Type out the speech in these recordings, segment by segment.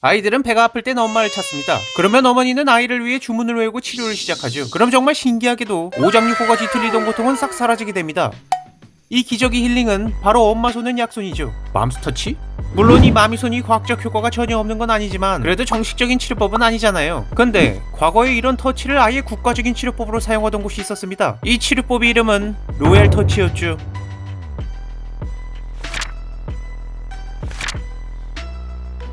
아이들은 배가 아플 땐 엄마를 찾습니다. 그러면 어머니는 아이를 위해 주문을 외우고 치료를 시작하죠. 그럼 정말 신기하게도 오장육부가 뒤틀리던 고통은 싹 사라지게 됩니다. 이 기적의 힐링은 바로 엄마 손은 약손이죠. 맘스터치? 물론 이 마미손이 과학적 효과가 전혀 없는 건 아니지만 그래도 정식적인 치료법은 아니잖아요. 근데 과거에 이런 터치를 아예 국가적인 치료법으로 사용하던 곳이 있었습니다. 이 치료법의 이름은 로얄 터치였죠.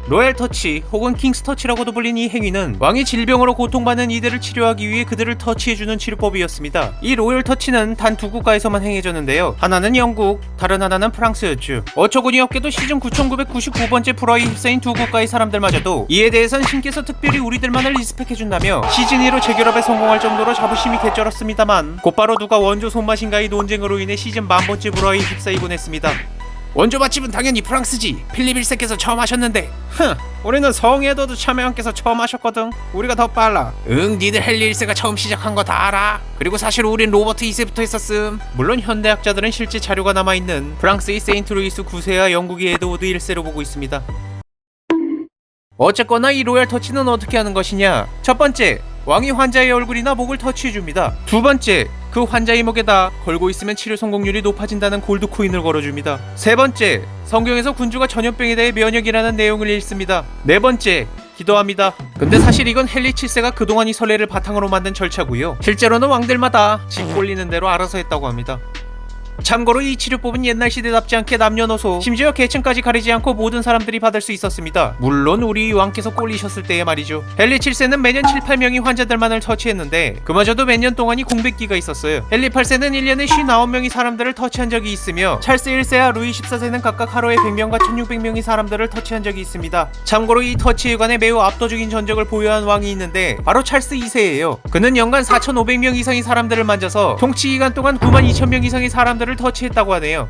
로얄 터치 혹은 킹스 터치라고도 불린 이 행위는 왕이 질병으로 고통받는 이들을 치료하기 위해 그들을 터치해주는 치료법이었습니다. 이 로얄 터치는 단 두 국가에서만 행해졌는데요. 하나는 영국, 다른 하나는 프랑스였죠. 어처구니 없게도 시즌 9999번째 프로에 휩싸인 두 국가의 사람들마저도 이에 대해선 신께서 특별히 우리들만을 리스펙해준다며 시즌 2로 재결합에 성공할 정도로 자부심이 개쩔었습니다만 곧바로 누가 원조 손맛인가의 논쟁으로 인해 시즌 만번째 브로에 휩싸이곤 했습니다. 원조 맛집은 당연히 프랑스지. 필립 1세께서 처음 하셨는데. 흥, 우리는 성에도도 참여왕께서 처음 하셨거든. 우리가 더 빨라. 응, 니들 헨리 1세가 처음 시작한 거 다 알아. 그리고 사실 우린 로버트 2세부터 했었음. 물론 현대학자들은 실제 자료가 남아 있는 프랑스의 세인트루이스 9세와 영국의 에드워드 1세로 보고 있습니다. 어쨌거나 이 로얄 터치는 어떻게 하는 것이냐? 첫 번째, 왕이 환자의 얼굴이나 목을 터치해줍니다. 두 번째, 그 환자의 목에다 걸고 있으면 치료 성공률이 높아진다는 골드 코인을 걸어줍니다. 세 번째, 성경에서 군주가 전염병에 대해 면역이라는 내용을 읽습니다. 네 번째, 기도합니다. 근데 사실 이건 헨리 7세가 그동안 이 설례를 바탕으로 만든 절차고요. 실제로는 왕들마다 집 꼴리는 대로 알아서 했다고 합니다. 참고로 이 치료법은 옛날 시대답지 않게 남녀노소 심지어 계층까지 가리지 않고 모든 사람들이 받을 수 있었습니다. 물론 우리 왕께서 꼴리셨을 때에 말이죠. 헨리 7세는 매년 7, 8명의 환자들만을 터치했는데 그마저도 몇 년 동안이 공백기가 있었어요. 헨리 8세는 1년에 59명의 사람들을 터치한 적이 있으며 찰스 1세와 루이 14세는 각각 하루에 100명과 1600명의 사람들을 터치한 적이 있습니다. 참고로 이 터치에 관해 매우 압도적인 전적을 보유한 왕이 있는데 바로 찰스 2세예요. 그는 연간 4,500명 이상의 사람들을 만져서 통치 기간 동안 9만 2천명 이상의 사람들을 터치했다고 하네요.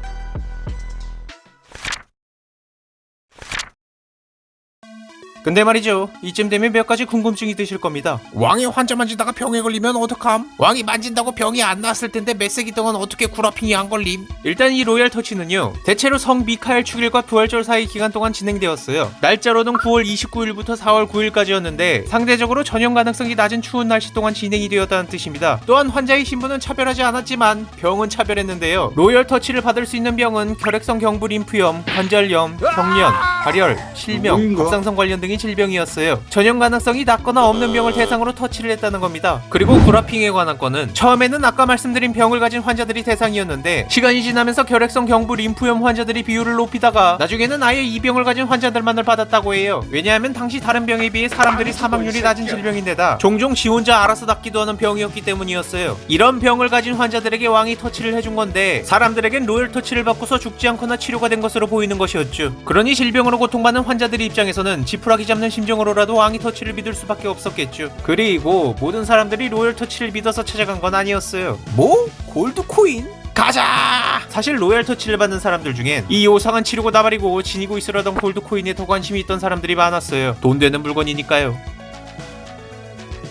근데 말이죠. 이쯤 되면 몇 가지 궁금증이 드실 겁니다. 왕이 환자 만지다가 병에 걸리면 어떡함? 왕이 만진다고 병이 안 나았을 텐데 몇 세기 동안 어떻게 구라핑이 안 걸림? 일단 이 로얄 터치는요. 대체로 성 미카엘 축일과 부활절 사이 기간 동안 진행되었어요. 날짜로는 9월 29일부터 4월 9일까지였는데 상대적으로 전염 가능성이 낮은 추운 날씨 동안 진행이 되었다는 뜻입니다. 또한 환자의 신분은 차별하지 않았지만 병은 차별했는데요. 로얄 터치를 받을 수 있는 병은 혈액성 경부 림프염, 관절염, 경련, 발열, 실명, 뭐인가? 갑상선 관련 등의 질병이었어요. 전염 가능성이 낮거나 없는 병을 대상으로 터치를 했다는 겁니다. 그리고 구라핑에 관한 건은 처음에는 아까 말씀드린 병을 가진 환자들이 대상이었는데 시간이 지나면서 결핵성 경부 림프염 환자들이 비율을 높이다가 나중에는 아예 이 병을 가진 환자들만을 받았다고 해요. 왜냐하면 당시 다른 병에 비해 사람들이 사망률이 낮은 질병인데다 종종 지 혼자 알아서 낫기도 하는 병이었기 때문이었어요. 이런 병을 가진 환자들에게 왕이 터치를 해준 건데 사람들에겐 로열 터치를 받고서 죽지 않거나 치료가 된 것으로 보이는 것이었죠. 그러니 질병으로 고통받는 환자들 입장에서는 지푸라기 잡는 심정으로라도 왕이 터치를 믿을 수밖에 없었겠죠. 그리고 모든 사람들이 로열 터치를 믿어서 찾아간 건 아니었어요. 뭐? 골드 코인? 가자! 사실 로얄 터치를 받는 사람들 중엔 이 요상한 치료고 나발이고 지니고 있으려던 골드 코인에 더 관심이 있던 사람들이 많았어요. 돈 되는 물건이니까요.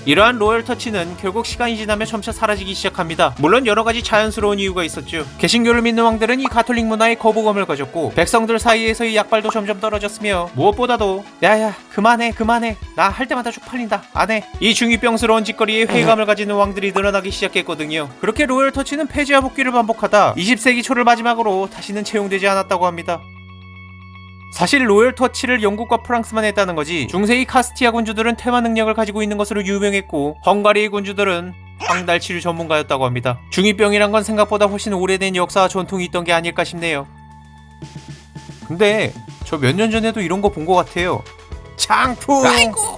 이러한 로열 터치는 결국 시간이 지나며 점차 사라지기 시작합니다. 물론 여러 가지 자연스러운 이유가 있었죠. 개신교를 믿는 왕들은 이 가톨릭 문화에 거부감을 가졌고 백성들 사이에서의 약발도 점점 떨어졌으며 무엇보다도 야야 그만해 그만해 나 할 때마다 쪽팔린다 안해 이 중이병스러운 짓거리에 회의감을 가지는 왕들이 늘어나기 시작했거든요. 그렇게 로열 터치는 폐지와 복귀를 반복하다 20세기 초를 마지막으로 다시는 채용되지 않았다고 합니다. 사실 로열 터치를 영국과 프랑스만 했다는 거지 중세의 카스티아 군주들은 퇴마 능력을 가지고 있는 것으로 유명했고 헝가리의 군주들은 황달 치료 전문가였다고 합니다. 중이병이란 건 생각보다 훨씬 오래된 역사와 전통이 있던 게 아닐까 싶네요. 근데 저 몇 년 전에도 이런 거 본 것 같아요. 장풍! 아이고!